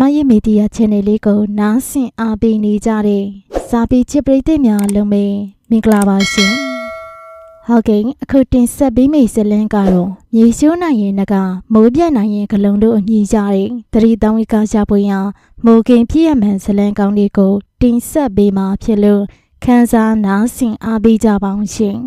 မရဲ့မီဒီယာ channel လေးကိုနားဆင်အားပေးနေကြတဲ့စာပေချစ်ပရိသတ်များလုံးပဲမင်္ဂလာပါရှင်။ဟုတ်ကဲ့အခုတင်ဆက်ပေးမယ့်ဇာတ်လမ်းကတော့မြေရှိုးနိုင်ရင်နကမိုးပြတ်နိုင်ရင်ဂလုံးတို့အညီကြတဲ့သတိတောင်းဝိကရှာပွေရမိုးကင်ဖြစ်ရမှန်ဇာတ်လမ်းကောင်းလေးကိုတင်ဆက်ပေးမှာဖြစ်လို့ခန်းစားနားဆင်အားပေးကြပါအောင်ရှင်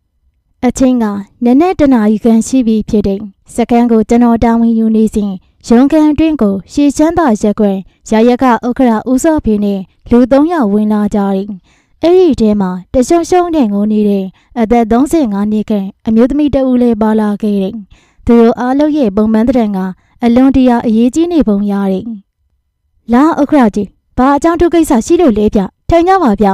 ။အချင်းကနက်နက်တနာရီခန့်ရှိပြီဖြစ်တဲ့စကန်ကိုကျွန်တော်တာဝန်ယူနေစဉ် ရုံကန်အတွင်းကိုရှေချမ်းသာရက်ကွယ်ရာရကဥက္ခရာဦးစောဖေနဲ့လူ၃ယောက်ဝင်လာကြတယ်။အဲ့ဒီထဲမှာတရှုံရှုံတဲ့ငိုနေတဲ့အသက်35နှစ်ခန့်အမျိုးသမီးတဦးလေးပါလာခဲ့တယ်။သူတို့အားလုံးရဲ့ပုံမှန်တဲ့ကအလွန်တရာအရေးကြီးနေပုံရတယ်။လာဥက္ခရာကြီးဘာအကြောင်းထုကိစ္စရှိလို့လဲဗျ။ထိုင်ကြပါဗျ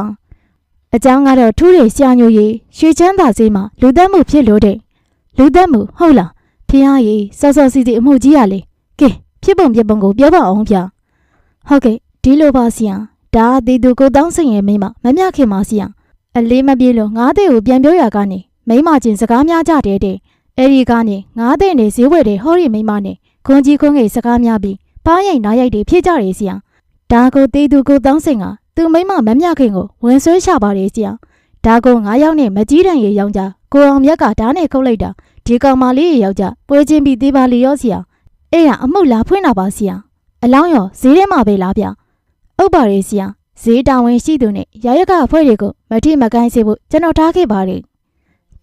။အကြောင်းကတော့ထူးတွေဆရာညိုကြီးရွှေချမ်းသာစေးမှာလူသက်မှုဖြစ်လို့တဲ့။လူသက်မှုဟုတ်လား။ဖះကြီးစောစောစီစီအမှုကြီးရလေ။ ကဲဖြစ်ပုံပြပုံကိုပြောပါအောင်ဗျ။ဟုတ်ကဲ့ဒီလိုပါဆရာ။ဒါအသေးသူကိုတောင်းစိန်ရဲ့မိမမမြခင်ပါဆရာ။အလေးမပြေလို့ငါးတဲ့ကိုပြန်ပြောရကနေမိမချင်းစကားများကြတဲ့တဲ့။အဲ့ဒီကနေငါးတဲ့နေဈေးဝယ်တဲ့ဟောရီမိမနဲ့ခွန်ကြီးခွန်းငယ်စကားများပြီးပါးရိုက်နားရိုက်တွေဖြစ်ကြတယ်ဆရာ။ဒါကိုသေးသူကိုတောင်းစိန်ကသူမိမမမြခင်ကိုဝင်ဆွဲချပါတယ်ဆရာ။ဒါကိုငါးယောက်နဲ့မကြီးတန်ရေရောင်းကြကိုအောင်မြတ်ကဓာတ်နဲ့ခုတ်လိုက်တာဒီကောင်မလေးရေယောက်ျားပွဲချင်းပြီးသေးပါလီရောဆရာ အဲ့ရအမှုလာဖွင့်တာပါဆရာအလောင်းရောဈေးထဲမှာပဲလားဗျဥပ္ပါရေဆရာဈေးတာဝန်ရှိသူနဲ့ရရကအဖွဲ့တွေကိုမထိမကိုင်းစေဖို့ကျွန်တော်ထားခဲ့ပါတယ်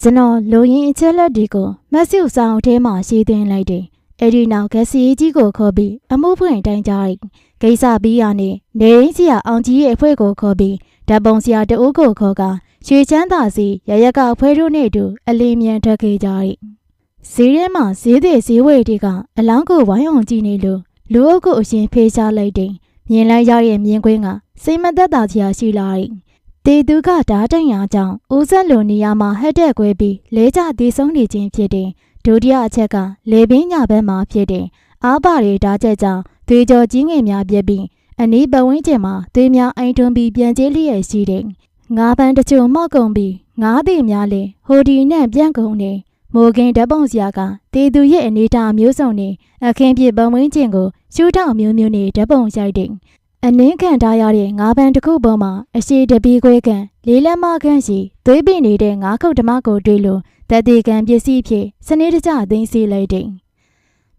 ကျွန်တော်လူရင်းအချက်လက်တွေကိုမက်ဆီဆောင်ထဲမှာရှင်းသွင်းလိုက်တယ်အဲ့ဒီနောက်ကစီကြီးကိုခေါ်ပြီးအမှုဖွင့်တိုင်းကြတယ်ကိစ္စပြီးရနေနေရင်းဆရာအောင်ကြီးရဲ့အဖွဲ့ကိုခေါ်ပြီးဓာတ်ပုံဆရာတအိုးကိုခေါ်ကရွှေချမ်းသာစီရရကအဖွဲ့တို့နဲ့အတူအလင်းမြန်ထွက်ခဲ့ကြ၏ ဈေးထဲမှာဈေးသည်ဈေးဝယ်တွေကအလောင်းကိုဝိုင်းအောင်ကြည့်နေလို့လူအုပ်ကိုအရှင်ဖေးချလိုက်တယ်မြင်လိုက်ရတဲ့မြင်ကွင်းကစိတ်မသက်သာစရာရှိလာ၏တေသူကဓာတ်တန်ရာကြောင့်ဦးဆက်လိုနေရာမှာဟက်တဲ့ကွဲပြီးလဲကျသေးဆုံးနေခြင်းဖြစ်တယ်ဒုတိယအချက်ကလေပင်ညာဘက်မှာဖြစ်တယ်အားပါတွေဓာတ်ချက်ကြောင့်သွေးကြောကြီးငယ်များပြက်ပြီးအနီးပဝင်းကျင်မှာသွေးများအိမ်တွန်းပြီးပြန်ကျဲလျက်ရှိတယ်ငါးပန်းတချို့မောက်ကုန်ပြီးငါးသည်များလဲဟိုဒီနဲ့ပြန့်ကုန်နေ မိုးကင်းဓာတ်ပုံစရာကတေသူရဲ့အနေထားမျိုးစုံနဲ့အခင်းပြပဝင်းကျင်ကိုရှူထောင်မျိုးမျိုးနဲ့ဓာတ်ပုံရိုက်တယ်အနှင်းခံထားရတဲ့ငါးပန်းတစ်ခုပေါ်မှာအရှိတပီးခွဲကန်လေးလက်မခန့်ရှိသွေးပင်နေတဲ့ငါးခုတ်ဓမ္မကိုတွေ့လို့တတိကံပစ္စည်းဖြစ်စနစ်တကျသိမ်းဆည်းလိုက်တယ်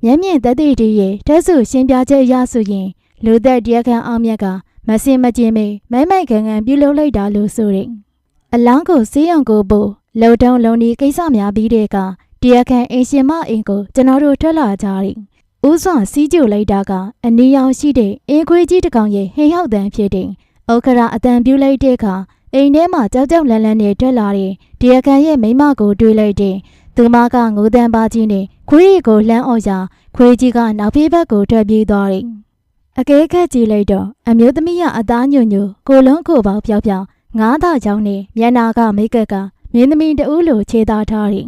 မျက်မြင်တတိတီရဲ့တက်စုရှင်းပြချက်အရဆိုရင်လူသက်တရားခံအောင်မြတ်ကမစင်မကျင်မေမိုက်မိုက်ခံခံပြုလုပ်လိုက်တာလို့ဆိုတယ်။အလောင်းကိုစေးရုံကိုပို့ လုံတုံးလုံဒီကိစ္စများပြီးတဲ့အခါတရားခံအင်ရှင်မအင်ကိုကျွန်တော်တို့ထွက်လာကြတယ်။ဦးစွာစီးကြိုလိုက်တာကအနီရောင်ရှိတဲ့အင်ခွေးကြီးတစ်ကောင်ရဲ့ဟိဟောက်တန်ဖြစ်တယ်။ဩခရာအတန်ပြူလိုက်တဲ့အခါအိမ်ထဲမှာကြောက်ကြောက်လန့်လန့်နဲ့ထွက်လာတဲ့တရားခံရဲ့မိမကိုတွေ့လိုက်တဲ့သူမကငိုတန်းပါကြီးနဲ့ခွေးရီကိုလှမ်းအော်ရာခွေးကြီးကနောက်ပြေးဘက်ကိုထွက်ပြေးသွားတယ်။အကဲခတ်ကြည့်လိုက်တော့အမျိုးသမီးကအသားညွညွကိုလုံးကိုပေါပြောက်ပြောက်ငားသားကြောင်းနဲ့မျက်နာကမိတ်ကက်က မင်းသမီးတဦးလိုခြေသားထားတယ်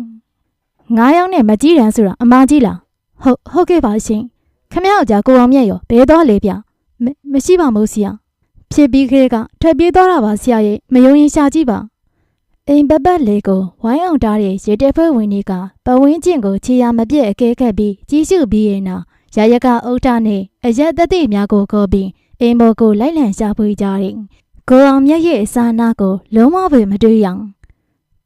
။ငားယောက်နဲ့မကြီးတန်းဆိုတာအမကြီးလား။ဟုတ်ဟုတ်ကဲ့ပါရှင်။ခမယောက်ကြားကိုအောင်မြတ်ရောဘဲသွားလေဗျ။မရှိပါမို့ဆရာ။ဖြစ်ပြီးခဲကထွက်ပြေးသွားတာပါဆရာရဲ့မယုံရင်ရှာကြည့်ပါ။အိမ်ပပတ်လေးကိုဝိုင်းအောင်တားတဲ့ရေတက်ဖွဲ့ဝင်တွေကပဝင်းကျင့်ကိုခြေရမပြည့်အကဲခတ်ပြီးကြီးစုပြီးရင်တော့ရရကအုတ်ထနဲ့အရက်သက်သေများကိုခေါ်ပြီးအိမ်ဘော်ကိုလိုက်လံရှာဖွေကြတယ်။ကိုအောင်မြတ်ရဲ့အစာနာကိုလုံးဝပဲမတွေ့ရအောင်။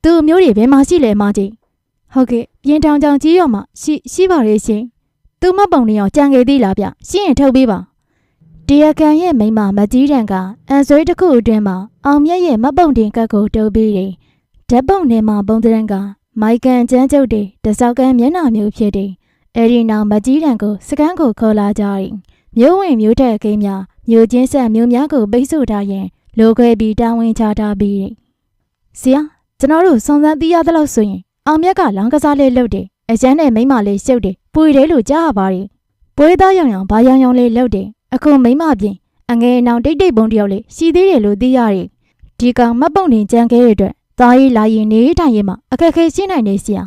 သူ့မျိုးတွေဘယ်မှာရှိလဲမကြီး။ဟုတ်ကဲ့ပြင်ထောင်ကြောင်ကြီးရောမှရှိရှိပါရဲ့ရှင်။သူ့မပုံနေအောင်ကြံခဲ့သေးလားဗျ။ရှင်းရင်ထုတ်ပေးပါ။တရားခံရဲ့မိမမကြီးတန်ကအန်ဆွေးတစ်ခုအတွင်းမှာအောင်မြတ်ရဲ့မပုံတင်ကတ်ကိုတုပ်ပြီးတယ်။ဓာတ်ပုံထဲမှာပုံတရံကမိုက်ကန်ကျန်းကျုပ်တွေတစောက်ကန်မျက်နှာမျိုးဖြစ်တယ်။အဲဒီနောက်မကြီးတန်ကိုစကန်းကိုခေါ်လာကြတယ်။မျိုးဝင်မျိုးထက်ကိန်းများမျိုးချင်းဆက်မျိုးများကိုပိတ်ဆို့ထားရင်လိုခွဲပြီးတာဝန်ချထားပြီးတယ်။ဆရာ ကျွန်တော်တို့စုံစမ်းသိရသလောက်ဆိုရင်အောင်မြတ်ကလောင်းကစားလေးလုပ်တယ်။အကျန်းနဲ့မိမလေးရှုပ်တယ်။ပွေတယ်လို့ကြားရပါတယ်။ပွဲသားရောင်ရောင်ဘာရောင်ရောင်လေးလုပ်တယ်။အခုမိမပြင်အငယ်နောင်တိတ်တိတ်ပုံတယောက်လေးရှိသေးတယ်လို့သိရတယ်။ဒီကောင်မတ်ပုံတင်ကြံခဲ့တဲ့အတွက်သားရေးလာရင်နေထိုင်ရင်မှအခက်ခဲရှင်းနိုင်နေဆရာ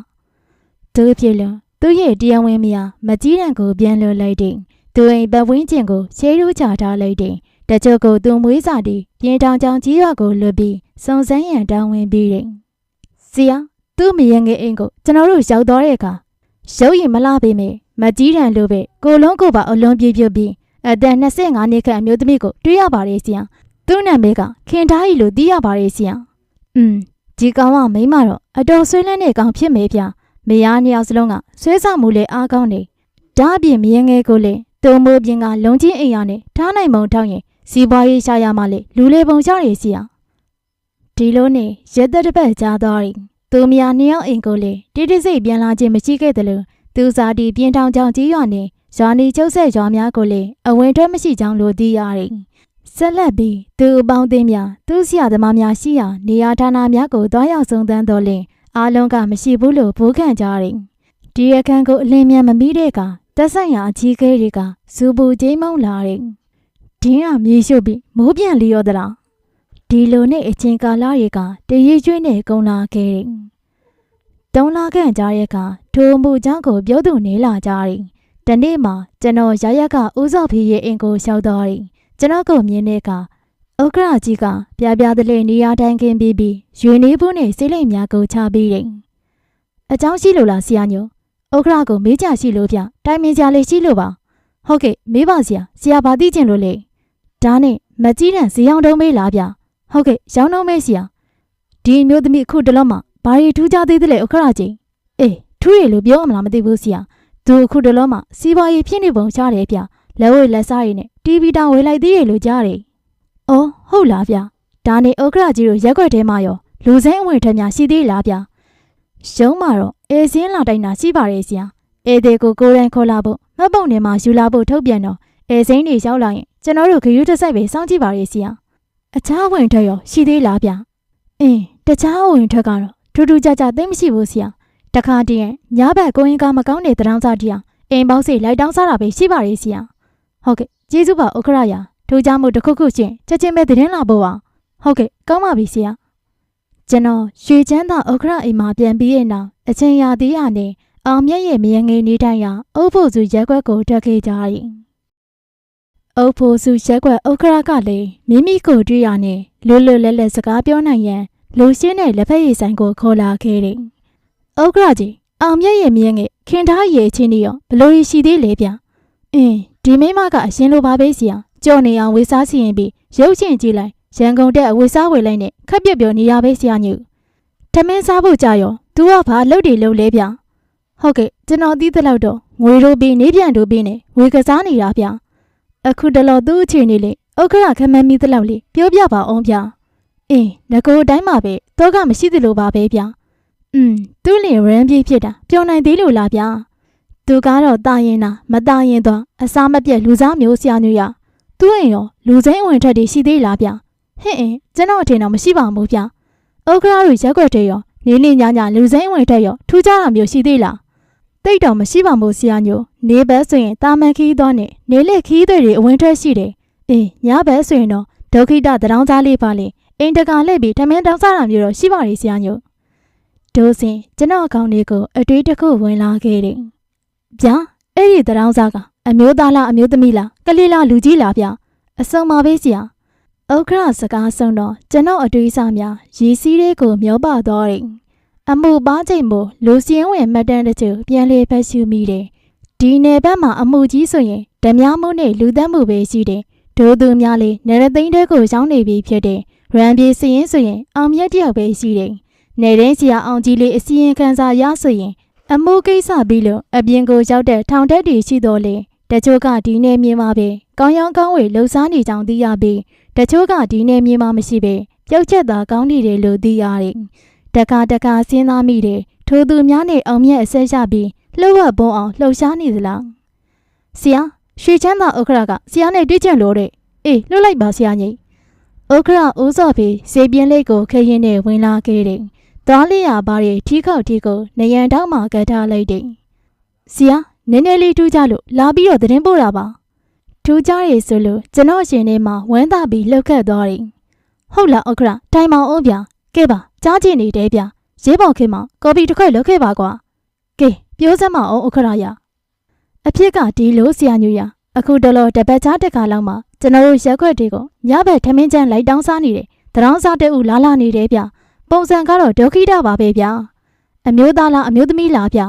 ။သူဖြစ်လို့သူ့ရဲ့တရားဝင်မယားမကြီးတန်ကိုပြန်လွှတ်လိုက်တယ်။သူအိမ်ပတ်ဝန်းကျင်ကိုရှေးရူးချထားလိုက်တယ်။ တချို့ကိုသူမွေးစာတီပြင်တောင်ကြောင်ကြီးရွာကိုလွတ်ပြီးစုံစမ်းရန်တောင်းဝင်ပြီးတယ်။ဆရာသူ့မယငယ်အိမ်ကိုကျွန်တော်တို့ရောက်သွားတဲ့အခါရုပ်ရည်မလားပေမဲ့မကြီးတန်လိုပဲကိုလုံးကိုပါအလွန်ပြပြပြီးအသက်25နှစ်ခန့်အမျိုးသမီးကိုတွေ့ရပါတယ်ဆရာသူ့နာမည်ကခင်ထားရီလို့သိရပါတယ်ဆရာอืมဒီကောင်ကမိန်းမတော့အတော်ဆွေးလန်းတဲ့ကောင်ဖြစ်မေဗျမယားနှစ်ယောက်စလုံးကဆွဲဆောင်မှုလေအားကောင်းနေဒါအပြင်မယငယ်ကိုလေသူ့မိုးပြင်ကလုံချင်းအိမ်ရနဲ့ထားနိုင်မုံထောက်ရင် စီးပွားရေးရှာရမှလေလူလေပုံချရစီရဒီလိုနဲ့ရက်သက်တစ်ပတ်ကြားသွားရင်သူမယားနှစ်ယောက်အိမ်ကိုလေတိတိစိတ်ပြန်လာခြင်းမရှိခဲ့တယ်လို့သူစားတီပြင်းထောင်ကြောင်ကြီးရွာနဲ့ရွာနီကျုပ်ဆက်ရွာများကိုလေအဝင်ထွက်မရှိကြောင်းလို့သိရတယ်ဆက်လက်ပြီးသူအပေါင်းအသင်းများသူဆရာသမားများရှိရာနေရာဌာနများကိုတွားရောက်ဆုံးသန်းတော်လင်အားလုံးကမရှိဘူးလို့ဘိုးခံကြတယ်ဒီအခန်းကိုအလင်းမြန်မမိတဲ့ကတက်ဆိုင်ရာအကြီးကဲတွေကစူပူချင်းမုံလာတယ် ဒင်းကမြေရှုပ်ပြီးမိုးပြန်လျော်သလားဒီလိုနဲ့အချင်းကာလတွေကတရေကျွေးနဲ့ကုံလာခဲ့တယ်တုံးလာခဲ့ကြတဲ့ကထိုမှုเจ้าကိုပြောသူနေလာကြတယ်တနေ့မှကျွန်တော်ရရကဦးစော်ဖေးရဲ့အင်ကိုလျှောက်တော်တယ်ကျွန်တော်ကိုမြင်တဲ့ကဥက္ကရာကြီးကပြပြတလေနေရာတိုင်းကင်းပြီးပြီးရွေနေဘူးနဲ့စိတ်လိမ်များကိုချပြီးတယ်အเจ้าရှိလို့လားဆရာညိုဥက္ကရာကိုမေးကြရှိလို့ဗျတိုင်မင်ကြလေးရှိလို့ပါဟုတ်ကဲ့မေးပါဆရာဆရာဘာသိချင်လို့လဲ ဒါနဲ့မကြီးတန်ဇေယောင်တုံးမေးလားဗျဟုတ်ကဲ့ရောင်းတုံးမေးဆရာဒီအမျိုးသမီးအခုတလုံးမှဘာရီထူးကြသေးတယ်လေဥက္ကရာကြီးအေးထူးရလို့ပြောမလားမသိဘူးဆရာသူအခုတလုံးမှစီးပွားရေးဖြစ်နေပုံချတယ်ဗျလက်ဝဲလက်စားရည်နဲ့တီဗီတောင်ဝေလိုက်သေးရလို့ကြားတယ်။အော်ဟုတ်လားဗျဒါနဲ့ဥက္ကရာကြီးတို့ရက်ွက်ထဲမှာရောလူစိမ်းအဝင်ထက်များရှိသေးလားဗျရုံးမှာတော့အေစင်းလာတိုင်းတာရှိပါရဲ့ဆရာအေသေးကိုကိုယ်တိုင်ခေါ်လာဖို့မတ်ပုံထဲမှာယူလာဖို့ထုတ်ပြန်တော့အေစိမ်းတွေရောက်လာရင် ကျွန်တော်တို့ဂရုတစ်စိုက်ပဲစောင့်ကြည့်ပါရဲ့ဆရာအခြားဝင်ထက်ရောရှိသေးလားဗျအင်းတခြားဝင်ထက်ကတော့ထူးထူးခြားခြားသိမရှိဘူးဆရာတခါတည်းညဘက်ကိုရင်ကမကောင်းတဲ့တရောင်းစားတရားအိမ်ပေါင်းစီလိုက်တောင်းစားတာပဲရှိပါရဲ့ဆရာဟုတ်ကဲ့ကျေးဇူးပါဥက္ခရယာထိုးကြမှုတစ်ခုခုချင်းချက်ချင်းပဲသတင်းလာဖို့ပါဟုတ်ကဲ့ကောင်းပါပြီဆရာကျွန်တော်ရွှေချမ်းသာဥက္ခရအိမ်မှာပြန်ပြီးရဲ့နောက်အချင်းရာသေးရနဲ့အောင်မြတ်ရဲ့မယငယ်နေတိုင်းရာအုပ်ဖို့စုရက်ွက်ကိုတက်ခဲ့ကြ၏ အုပ်ဖို့စုရက်ွက်ဥက္ခရကလည်းမိမိကိုတွေ့ရနဲ့လွတ်လွတ်လပ်လပ်စကားပြောနိုင်ရန်လူရှင်းတဲ့လက်ဖက်ရည်ဆိုင်ကိုခေါ်လာခဲ့တယ်ဥက္ခရကြီးအောင်မြတ်ရဲ့မယငယ်ခင်ထားရဲ့ချင်းတွေရောဘလို့ရရှိသေးလဲဗျအင်းဒီမိမကအရင်လိုပါပဲစီအောင်ကြော်နေအောင်ဝေစားစီရင်ပြီးရုပ်ရှင်ကြည့်လိုက်ရန်ကုန်တက်အဝေစားဝေလိုက်နဲ့ခက်ပြက်ပြောနေရပဲဆရာညူထမင်းစားဖို့ကြာရော तू ကဘာလှုပ်တွေလှုပ်လဲဗျဟုတ်ကဲ့ကျွန်တော်သိသလောက်တော့ငွေတို့ပြီးနေပြန်တို့ပြီးနဲ့ဝေကစားနေတာဗျ အခုတလောသူ့အခြေအနေလေးဥက္ခရခမန်းမိသလောက်လေးပြောပြပါအောင်ဗျအင်းငကိုအတိုင်းမှာပဲတော့ကမရှိသလိုပါပဲဗျอืมသူ့လင်ရန်ပြေးဖြစ်တာပျော်နိုင်သေးလို့လားဗျသူကတော့တာရင်တာမတာရင်တော့အစားမပြတ်လူစားမျိုးဆရာညွရသူ့အိမ်ရောလူစိမ်းဝင်ထက်တွေရှိသေးလားဗျဟင့်အင်းကျွန်တော်အထင်တော့မရှိပါဘူးဗျဥက္ကရာတွေရက်ွက်တွေရောနေနေညညလူစိမ်းဝင်ထက်ရောထူးခြားတာမျိုးရှိသေးလား တိတ်တော့မရှိပါဘူးဆရာညိုနေဘက်ဆိုရင်တာမန်ခီးသွားနဲ့နေလက်ခီးတွေအဝင်ထွက်ရှိတယ်အေးညဘက်ဆိုရင်တော့ဒုက္ခိတတရောင်းသားလေးပါလေအင်တကာလှည့်ပြီးထမင်းတောင်းစားတာမျိုးတော့ရှိပါလေဆရာညိုဒိုးစင်ကျွန်တော်အကောင့်လေးကိုအတွေးတစ်ခုဝင်လာခဲ့တယ်ဗျာအဲ့ဒီတရောင်းစားကအမျိုးသားလားအမျိုးသမီးလားကလေးလားလူကြီးလားဗျအစုံပါပဲဆရာဥက္ခရစကားဆုံးတော့ကျွန်တော်အတွေးစားများရီစည်းလေးကိုမျောပါတော့တယ် အမှုပါချိန်မို့လူစင်းဝင်မှတ်တမ်းတချို့ပြန်လေဖက်ရှုမိတယ်ဒီနယ်ဘက်မှာအမှုကြီးဆိုရင်ဓမြမှုနဲ့လူသက်မှုပဲရှိတယ်ဒိုးသူများလေးနေရသိန်းတဲကိုရောက်နေပြီဖြစ်တယ်ရန်ပြေစရင်ဆိုရင်အောင်မြတ်တယောက်ပဲရှိတယ်နေရင်းစီအောင်ကြီးလေးအစီရင်ခံစာရဆိုရင် အမိုးကိစ္စပြီးလို့အပြင်ကိုရောက်တဲ့ထောင်တက်တွေရှိတော်လေတချို့ကဒီနေ့မြင်မှာပဲကောင်းရောင်းကောင်းဝေလှူစားနေကြောင်သိရပြီးတချို့ကဒီနေ့မြင်မှာမရှိပဲပြုတ်ချက်သာကောင်းနေတယ်လို့သိရတယ် တခါတခါစဉ်းစားမိတယ်ထိုသူများနဲ့အောင်မြတ်အဆက်ရပြီးလှုပ်ဝက်ပုံအောင်လှုပ်ရှားနေသလားဆရာရွှေချမ်းသာဥက္ခရာကဆရာနဲ့တွေ့ကြလို့တဲ့အေးလှုပ်လိုက်ပါဆရာကြီးဥက္ခရာဦးစော်ဖေးစေပြင်းလေးကိုခရင်နဲ့ဝင်လာခဲ့တယ်သွားလေးရပါးရဲ့ထီးခောက်ထီးကိုနယံတောင်းမှကထားလိုက်တယ်။ဆရာနည်းနည်းလေးထူးကြလို့လာပြီးတော့သတင်းပို့တာပါ။ထူးကြရဆိုလို့ကျွန်တော်ရှင်ထဲမှာဝမ်းသာပြီးလှုပ်ခတ်သွားတယ်။ဟုတ်လားဥက္ခရတိုင်မောင်အောင်ဗျာ။ ကဲပါကြားကြည့်နေတယ်ဗျာ။ရေးပေါခင်မှာကော်ပီတစ်ခွက်လုပ်ခဲ့ပါကွာ။ကဲပြောစမ်းမအောင်ဥက္ခရရ။အဖြစ်ကဒီလိုဆရာညူရအခုတလောတပတ်ချားတခါလောက်မှကျွန်တော်တို့ရက်ခွက်တွေကိုညဘက်ထမင်းချမ်းလိုက်တောင်းစားနေတယ်။တရောင်းစားတဲ့ဦးလာလာနေတယ်ဗျာ။ပုံစံကတော့ဒုက္ခိတပါပဲဗျာအမျိုးသားလားအမျိုးသမီးလားဗျာ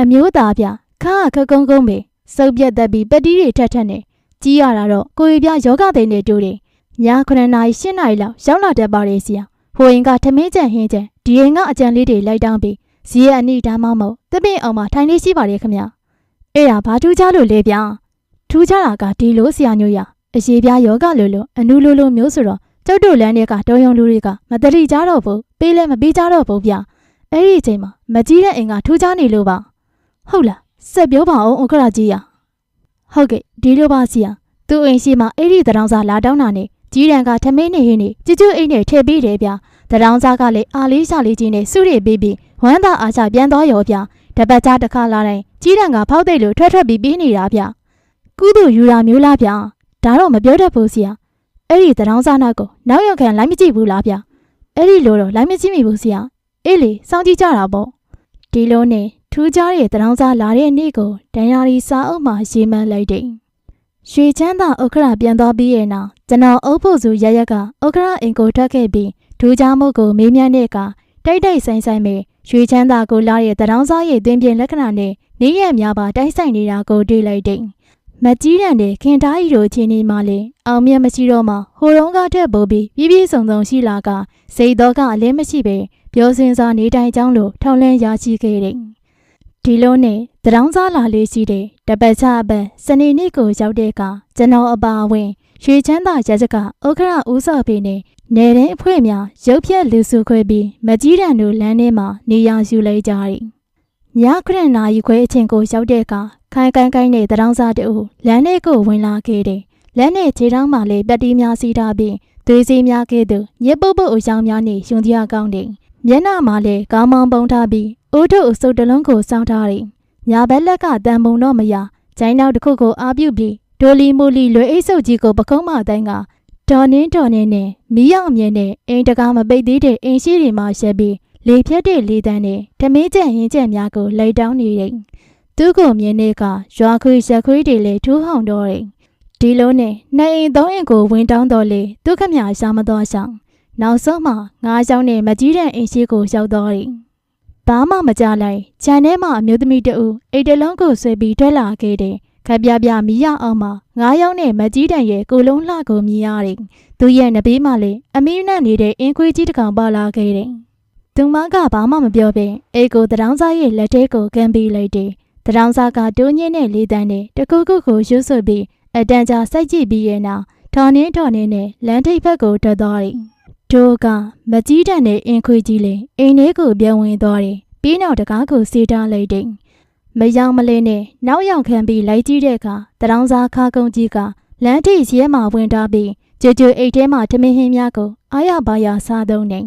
အမျိုးသားဗျာခါခကုန်းကုန်းပဲစုပ်ပြက်သက်ပြီးပတိတွေထက်ထက်နေကြီးရတာတော့ကိုရီပြယောဂသိန်းနေတူတယ်ည9နာရီ10နာရီလောက်ရောက်လာတတ်ပါတယ်ဆရာ ဟိုရင်ကထမင်းကြံဟင်းကြံဒီရင်ကအကြံလေးတွေလိုက်တောင်းပြီးဇီးရဲ့အနိဒါမှမဟုတ်တပည့်အောင်မှာထိုင်လေးရှိပါတယ်ခင်ဗျအဲ့ဒါဘာထူးခြားလို့လဲဗျာထူးခြားတာကဒီလိုဆရာညို့ရအရေးပြယောဂလိုလိုအနုလိုလိုမျိုးဆိုတော့ကျုပ်တို့လမ်းတွေကတော်ယုံလူတွေကမတတိကြတော့ဘူးပေးလဲမပေးကြတော့ဘူးဗျအဲ့ဒီအချိန်မှာမကြီးတဲ့အိမ်ကထူးခြားနေလို့ပါဟုတ်လားစက်ပြောပါအောင်ဥက္ကရာကြီးရဟုတ်ကဲ့ဒီလိုပါစီယာသူ့အိမ်ရှိမှအဲ့ဒီတရောင်စားလာတောင်းတာနဲ့ ကြီးရန်ကထမင်းနေဟင်းနေကြွကြွအိမ်နဲ့ထည့်ပေးတယ်ဗျတရောင်စားကလည်းအာလေးရှာလေးကြီးနဲ့စုရိပေးပြီးဝမ်းသာအားချပြန်သွားရောဗျတပတ်ကြားတစ်ခါလာတိုင်းကြီးရန်ကဖောက်သိပ်လို့ထွက်ထွက်ပြီးပြီးနေတာဗျကုသူယူတာမျိုးလားဗျဒါတော့မပြောတတ်ဘူးစီယာအဲ့ဒီတရောင်စားနာကိုနောက်ရောက်ခံလိုက်မကြည့်ဘူးလားဗျအဲ့ဒီလိုတော့လိုက်မကြည့်မိဘူးစီယာအေးလေစောင့်ကြည့်ကြတာပေါ့ဒီလိုနဲ့ထူးခြားတဲ့တရောင်စားလာတဲ့နေ့ကိုဒန်ယာရီစာအုပ်မှာရေးမှန်းလိုက်တယ် ရွှေချမ်းသာဥက္ခရာပြန်သွားပြီးရဲ့နောက်ကျွန်တော်အုပ်ဖို့စုရရက်ကဥက္ခရာအင်ကိုထွက်ခဲ့ပြီးဒူးချမှုကိုမေးမြန်းတဲ့အခါတိတ်တိတ်ဆိုင်ဆိုင်ပဲရွှေချမ်းသာကိုလာတဲ့တရောင်စားရဲ့တွင်ပြင်လက္ခဏာနဲ့နေရများပါတိုက်ဆိုင်နေတာကိုတွေ့လိုက်တယ်မကြီးတန်တဲ့ခင်သားကြီးတို့ချင်းနေမှလေအောင်မြတ်မရှိတော့မှဟိုတုန်းကထက်ပိုပြီးပြည့်ပြည့်စုံစုံရှိလာကစိတ်တော့ကအလင်းမရှိပဲပြောစင်စားနေတိုင်ကြောင်းလို့ထောင်လန်းရရှိခဲ့တယ် ဒီလိုနဲ့တရောင်းစားလာလေးရှိတဲ့တပတ်ချအပတ်စနေနေ့ကိုရောက်တဲ့အခါကျွန်တော်အပါအဝင်ရွှေချမ်းသာရစကဥက္ခရဦးစော်ပေနဲ့နေတဲ့အဖွဲများရုပ်ဖြက်လူစုခွဲပြီးမကြီးတန်တို့လမ်းထဲမှာနေရာယူလိုက်ကြတယ်။ညခရနာရီခွဲအချိန်ကိုရောက်တဲ့အခါခိုင်ကိုင်းကိုင်းနဲ့တရောင်းစားတူလမ်းထဲကိုဝင်လာခဲ့တယ်။လမ်းနဲ့ခြေထောက်မှလည်းပတ်တီးများစီးထားပြီးသွေးစည်းများခဲ့သူညစ်ပုတ်ပုတ်အယောင်များနဲ့ရှင်တရားကောင်းတယ်။ မျက်နှာမှာလည်းကောင်းမောင်းပုံထားပြီးအိုးထုတ်အစုပ်တလုံးကိုစောင်းထားတယ်။ညာဘက်လက်ကတန်ပုံတော့မရ။ဂျိုင်းနောက်တစ်ခုကိုအားပြုပြီးဒိုလီမိုလီလွယ်အိတ်ဆုပ်ကြီးကိုပကုံးမတိုင်းကဒေါ်နင်းဒေါ်နင်းနဲ့မီးရောက်အမြဲနဲ့အိမ်တကားမပိတ်သေးတဲ့အင်းရှိတွေမှာရက်ပြီးလေဖြတ်တဲ့လေတန်းနဲ့ဓမင်းကျက်ရင်းကျက်များကိုလိုက်တောင်းနေတယ်။သူ့ကိုမြင်တဲ့ကရွာခွေရက်ခွေတွေလည်းထူးဟောင်တော့တယ်။ဒီလိုနဲ့နှစ်အိမ်သုံးအိမ်ကိုဝင်တောင်းတော့လေသူခမရှာမတော်ဆောင် နောက်ဆုံးမှငါးချောင်းနဲ့မကြီးတဲ့အိမ်ရှိကိုရောက်တော့တယ်။ဘာမှမကြလိုက်ခြံထဲမှာအမျိုးသမီးတအူအိတ်တလုံးကိုဆွဲပြီးထွက်လာခဲ့တယ်။ခပ်ပြပြမီးရအောင်မှာငါးယောက်နဲ့မကြီးတန်ရဲ့ကိုလုံးလှကိုမြင်ရတယ်။သူရဲ့နဘေးမှလည်းအမီးနဲ့နေတဲ့အင်းခွေးကြီးတစ်ကောင်ပါလာခဲ့တယ်။သူမကဘာမှမပြောဘဲအိတ်ကိုတရောင်းစားရဲ့လက်ထဲကိုကန်ပေးလိုက်တယ်။တရောင်းစားကတိုးညင်းတဲ့လေးတန်းနဲ့တကူကူကိုရွတ်ဆွပြီးအတန်ကြာစိုက်ကြည့်ပြီးရဲ့နောက်ထော်နင်းထော်နင်းနဲ့လမ်းထိပ်ဘက်ကိုထွက်သွားတယ်။ ဒိုကမကြီးတန်တဲ့အင်းခွေးကြီးလေးအိမ်ထဲကိုပြန်ဝင်သွားတယ်။ပြီးနောက်တကားကိုစီးထားလိုက်တယ်။မယောင်မလဲနဲ့နောက်ရောက်ခံပြီးလိုက်ကြည့်တဲ့အခါတရောင်းစားခါကုန်းကြီးကလမ်းထိပ်ရဲမှာဝင်ထားပြီးကြွကြွအိတ်ထဲမှာထမင်းဟင်းများကိုအားရပါရစားသုံးနေ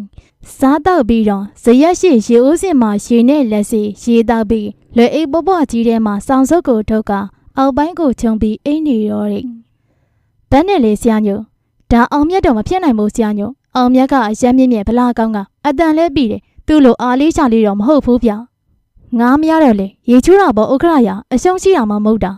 စားတော့ပြီးတော့ဇရက်ရှိရေဦးစင်မှာရေနဲ့လက်စီရေတောက်ပြီးလွယ်အိတ်ပွပွကြီးထဲမှာစောင်စုပ်ကိုထုတ်ကအောက်ပိုင်းကိုခြုံပြီးအိတ်နေရောတယ်။ဘန်းနဲ့လေဆရာညိုဒါအောင်မြတ်တော့မဖြစ်နိုင်ဘူးဆရာညို အောင်မြတ်ကအရမ်းမြင့်မြင့်ဗလာကောင်းကအတန်လဲပြီးတယ်သူ့လိုအားလေးချလေးတော့မဟုတ်ဘူးဗျ။ငားမရတော့လေရေချိုးတာပေါ့ဥက္ခရရအရှုံးရှိတာမှမဟုတ်တာ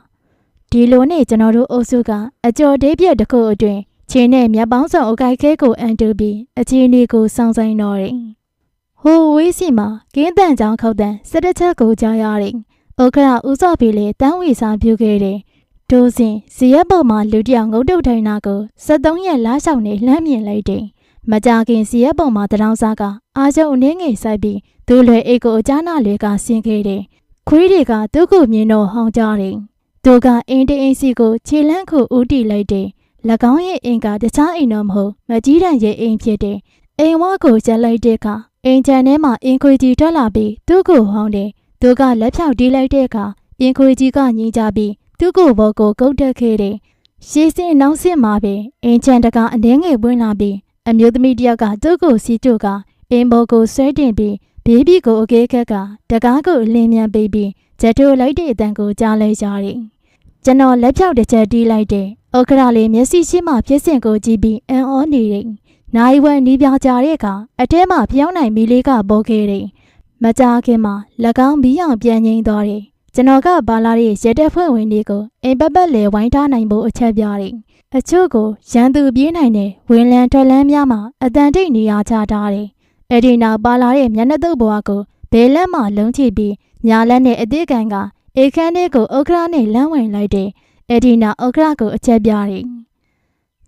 ဒီလိုနဲ့ကျွန်တော်တို့အုပ်စုကအကျော်တေးပြက်တစ်ခုအတွင်းချင်းနဲ့မြတ်ပေါင်းစုံအကိုက်ခဲကိုအန်တူပြီးအခြေအနေကိုစောင့်ဆိုင်တော့တယ်။ဟိုဝေးစီမှာကင်းတန်ချောင်းခောက်တန်စက်တစ်ချက်ကိုကြားရတယ်။ဥက္ခရာဦးစော်ပီလေတန်းဝေစာပြုခဲ့တယ်။ဒိုးစင်ဇရက်ပေါ်မှာလူတယောက်ငုတ်တုတ်ထိုင်တာကို73ရက်လားလျှောက်နေလှမ်းမြင်လိုက်တယ်။ မကြခင်ဇရက်ပေါ်မှာတရောင်းစားကအာရှုံအနှင်းငယ်ဆိုင်ပြီးသူ့လွယ်အိတ်ကိုအကြနာလွယ်ကဆင်းခဲ့တယ်။ခွေးတွေကသူ့ကိုမြင်တော့ဟောင်းကြတယ်။သူကအင်းတအင်းစီကိုခြေလန့်ခုဦးတီလိုက်တယ်။၎င်းရဲ့အိမ်ကတခြားအိမ်တော့မဟုတ်မကြီးတန်ရဲ့အိမ်ဖြစ်တယ်။အိမ်ဝါကိုရက်လိုက်တဲ့အခါအိမ်ချန်ထဲမှာအင်ခွေကြီးထွက်လာပြီးသူ့ကိုဟောင်းတယ်။သူကလက်ဖြောက်တီးလိုက်တဲ့အခါအင်ခွေကြီးကညင်ကြပြီးသူ့ကိုယ်ဘောကိုကုတ်တက်ခဲ့တယ်။ရှေးစင်းနောက်ဆင့်မှာပဲအင်ချန်တကအနှဲငယ်ပွင့်လာပြီး အမျိုးသမီးတစ်ယောက်ကသူ့ကိုစီးကျုပ်ကအင်ဘောကိုဆွဲတင်ပြီးဘေးဘီကိုအကေးခက်ကတကားကိုအလင်းမြန်ပေးပြီးဂျက်ထိုလိုက်တဲ့အတန်ကိုကြားလိုက်ကြတယ်။ကျွန်တော်လက်ဖြောက်တစ်ချက်တီးလိုက်တဲ့။ဩခရလေးမျက်စိရှိမှဖြစ်စဉ်ကိုကြည့်ပြီးအံ့ဩနေတယ်။နိုင်ဝဲနီးပြကြတဲ့အခါအထဲမှာဖျောင်းနိုင်မီလေးကပေါ်ခဲ့တယ်။မကြခင်မှာ၎င်းမီးအောင်ပြန်ငိမ့်သွားတယ်။ကျွန်တော်ကဘာလာရဲ့ရဲတက်ဖွဲ့ဝင်တွေကိုအိမ်ပတ်ပတ်လေဝိုင်းထားနိုင်ဖို့အချက်ပြတယ်။ အချို့ကိုရန်သူပြေးနိုင်တဲ့ဝင်လန်းထွက်လန်းများမှာအတန်တိတ်နေရာချထားတယ်။အဲ့ဒီနောက်ပါလာတဲ့မျက်နှာတုပ်ဘွားကိုဘဲလက်မှလုံးချိပြီးညာလက်နဲ့အသေးကန်ကအေခန်းလေးကိုဥက္ခရာနဲ့လမ်းဝင်လိုက်တယ်။အဲ့ဒီနောက်ဥက္ခရာကိုအချက်ပြတယ်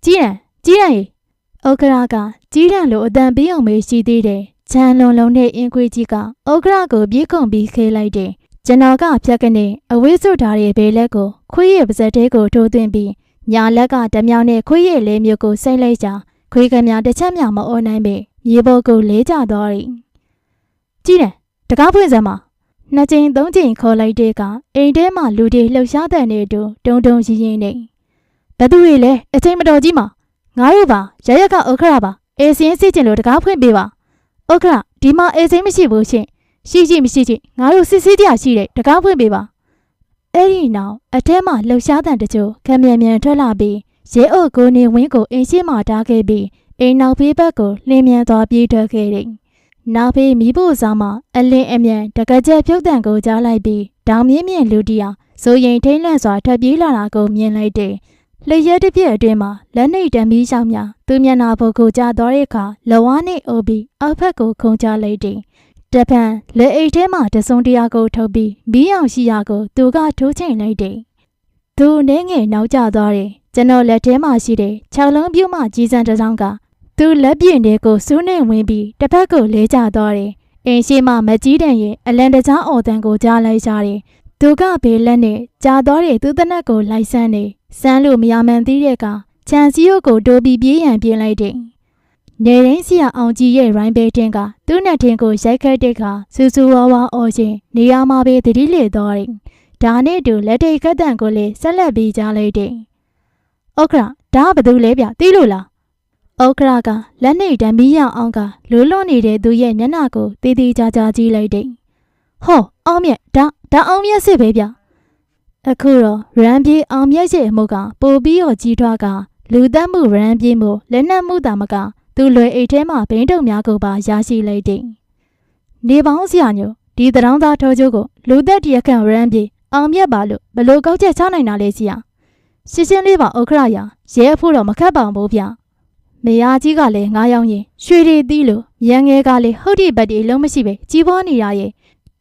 ကြီးရန်ကြီးရန်ရေဥက္ခရာကကြီးရန်လိုအတန်ပေးအောင်မေးရှိသေးတယ်ချမ်းလွန်လုံးနဲ့အင်းခွေကြီးကဥက္ခရာကိုပြေးခုန်ပြီးခေးလိုက်တယ်ကျွန်တော်ကဖြတ်ကနေအဝေးစွထားတဲ့ဘေးလက်ကိုခွေးရဲ့ပါဇက်တဲကိုထိုးသွင်းပြီး ညာလက်ကဓမြောင်နဲ့ခွေးရဲ့လေးမျိုးကိုစိတ်လိုက်ကြခွေးကမြတစ်ချက်မျှမအိုးနိုင်ပေမြေပေါ်ကိုလေးကျသွားတယ်ကြည့်တယ်တကားဖွင့်စမ်းပါနှစ်ချိန်သုံးချိန်ခေါ်လိုက်တဲ့ကအိမ်ထဲမှာလူတွေလှုပ်ရှားတဲ့နေတူတုံတုံရင်းရင်းနေဘသူတွေလဲအချိန်မတော်ကြီးမှာငါတို့ပါရရက်ကဥက္ခရပါအေးစင်းစစ်ကျင်လို့တကားဖွင့်ပေးပါဥက္ခရဒီမှာအေးစင်းမရှိဘူးရှင်ရှိရှိမရှိရှိငါတို့စစ်စစ်တရားရှိတဲ့တကားဖွင့်ပေးပါ အဲ့ဒီနောက်အထဲမှာလှုပ်ရှားတဲ့တချို့ခံမြန်မြန်ထွက်လာပြီးရဲအုပ်ကိုနေဝင်းကိုအင်းရှိမှထားခဲ့ပြီးအိမ်နောက်ဖေးဘက်ကိုလင်းမြန်သွားပြေးထွက်ခဲ့တယ်နောက်ဖေးမိဖို့စားမှာအလင်းအမြန်တကကြက်ဖြုတ်တံကိုကြားလိုက်ပြီးဒေါင်မြင့်မြင့်လူတီအောင်စိုးရင်ထိမ့်လန့်စွာထွက်ပြေးလာတာကိုမြင်လိုက်တယ်လျက်တစ်ပြက်အတွင်းမှာလက်နှိပ်တံမီးရှောင်းများသူမျက်နာဘုတ်ကိုကြားသွားတဲ့အခါလဝါးနှိပ်အိုးပြီးအောက်ဖက်ကိုခုန်ချလိုက်တယ် တပံလေအိတ်ထဲမှာတစုံတရာကိုထုတ်ပြီးမီးအောင်ရှိရာကိုသူကထိုးချိန်လိုက်တယ်သူအနေငယ်နောက်ကျသွားတယ်ကျွန်တော်လက်ထဲမှာရှိတဲ့၆လုံးပြုတ်မှကြီးစံတစ်စောင်းကသူလက်ပြင်းတွေကိုစူးနေဝင်ပြီးတစ်ဖက်ကိုလဲကျသွားတယ်။အိမ်ရှိမှမကြီးတန်ရဲ့အလန်တကြားအော်တန်ကိုကြားလိုက်ကြတယ်။သူကဘေးလက်နဲ့ကြာသွားတဲ့သူ့တနက်ကိုလိုက်ဆန်းနေစမ်းလို့မရမှန်သေးတဲ့ကခြံစည်းရုပ်ကိုတိုးပြီးပြေးရန်ပြင်းလိုက်တယ်။ နေရင်းစီရအောင်ကြီးရဲ့ရိုင်းဘေးတင်ကသူ့နဲ့ထင်းကိုရိုက်ခတ်တဲ့အခါစူးစူးဝါးဝါအော်ရှင်နေရာမှာပဲတတိလေသွားတယ်။ဒါနဲ့တူလက်ထိတ်ခတ်တန်ကိုလည်းဆက်လက်ပြီးကြားလိုက်တယ်။ဩခရဒါကဘသူလဲဗျသိလို့လားဩခရကလက်နေတံမီးရောင်အောင်ကလိုးလွန်နေတဲ့သူရဲ့မျက်နှာကိုတေးသေးကြကြကြည့်လိုက်တယ်။ဟောအောင်မြတ်ဒါဒါအောင်မြတ်စစ်ပဲဗျ။အခုတော့ရန်ပြေအောင်မြတ်ရဲ့အမှုကပိုပြီးတော့ကြီးထွားကလူသက်မှုရန်ပြေမှုလက်နက်မှုတာမက သူလွယ်အိတ်ထဲမှာဘိန်းတုံများကိုပါရရှိလိုက်တယ်။နေပေါင်းစရာညိုဒီတရောင်းသားထောချိုးကိုလူသက်တရခန့်ရန်ပြေအောင်မြတ်ပါလို့ဘလို့ကောက်ချက်ချနိုင်တာလဲစီယာ။ရှင်းရှင်းလေးပါဥက္ခရရာရဲအဖို့တော့မခတ်ပါဘူးဗျ။မေယာကြီးကလည်းငားယောင်းရင်ရွှေရီသီးလို့ရန်ငယ်ကလည်းဟုတ်ဒီဘက်ဒီလုံးမရှိပဲကြီးပွားနေတာရဲ့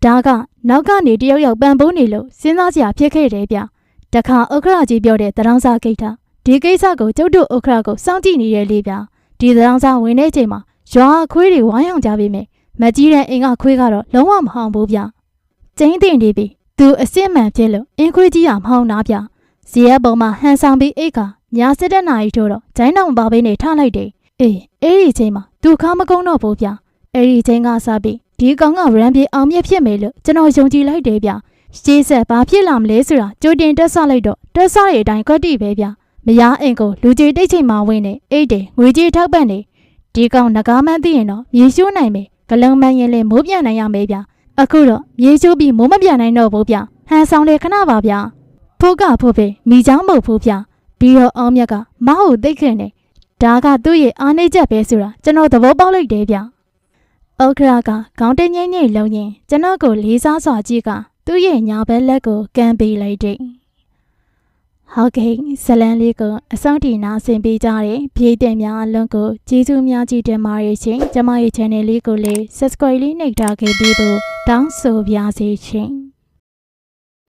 ဒါကနောက်ကနေတယောက်ယောက်ပန်ပိုးနေလို့စဉ်းစားစရာဖြစ်ခဲ့တယ်ဗျ။တခါဥက္ခရကြီးပြောတဲ့တရောင်းစားကိစ္စဒီကိစ္စကိုကျုပ်တို့ဥက္ခရကိုစောင့်ကြည့်နေရလေဗျ။ ဒီတရောင်းစားဝင်တဲ့ချိန်မှာရွာခွေးတွေဝိုင်းအောင်ကြပြီမယ်။မကြီးတဲ့အိမ်ကခွေးကတော့လုံးဝမဟောင်ဘူးဗျ။ကျင်းတင်နေပြီ။သူအစ်စ်မှန်ဖြစ်လို့အင်းခွေးကြီးကမဟောင်တာဗျ။ဇီယက်ပုံမှာဟန်ဆောင်ပြီးအိတ်ကညာစစ်တဲ့နာရီထိုးတော့ဂျိုင်းတောင်ပါဘေးနဲ့ထားလိုက်တယ်။အေးအဲ့ဒီချိန်မှာသူခါမကုန်းတော့ဘူးဗျ။အဲ့ဒီချိန်ကစပြီးဒီကောင်ကရန်ပြေအောင်မြတ်ဖြစ်မယ်လို့ကျွန်တော်ယုံကြည်လိုက်တယ်ဗျ။ရှေးဆက်ဘာဖြစ်လာမလဲဆိုတာကြိုတင်တက်ဆလိုက်တော့တက်ဆရဲ့အတိုင်းကွက်တိပဲဗျ။ မယားအိမ်ကိုလူကြီးတိတ်ချိန်မှဝင်နေအိတ်တယ်ငွေကြီးထောက်ပံ့နေဒီကောင်ငကားမန်းသိရင်တော့မြေရှိုးနိုင်မယ်ဂလုံးမန်းရင်လည်းမိုးပြန်နိုင်ရမယ်ဗျ။အခုတော့မြေရှိုးပြီးမိုးမပြန်နိုင်တော့ဘူးဗျ။ဟန်ဆောင်လေခဏပါဗျ။ဖိုးကဖိုးပဲမိချောင်းမဟုတ်ဘူးဗျ။ပြီးတော့အောင်မြတ်ကမဟုတ်သိခင်နေဒါကသူ့ရဲ့အားနေချက်ပဲဆိုတာကျွန်တော်သဘောပေါက်လိုက်တယ်ဗျ။ဩခရာကခေါင်းတင်းငိမ့်ငိမ့်လုံးရင်ကျွန်တော်ကိုလေးစားစွာကြည့်ကသူ့ရဲ့ညာဘက်လက်ကိုကန်ပေးလိုက်တယ်။ ဟုတ်ကဲ့ဇလန်လေးကိုအဆုံးထိနာဆင်ပေးကြတဲ့ပြည်တဲ့များအလုံးကိုကျေးဇူးများကြီးတင်ပါတယ်ရှင်။ကျမရဲ့ channel လေးကိုလည်း subscribe လေးနှိပ်ထားခဲ့ပြီးတော့တောင်းဆိုပါရစေရှင်။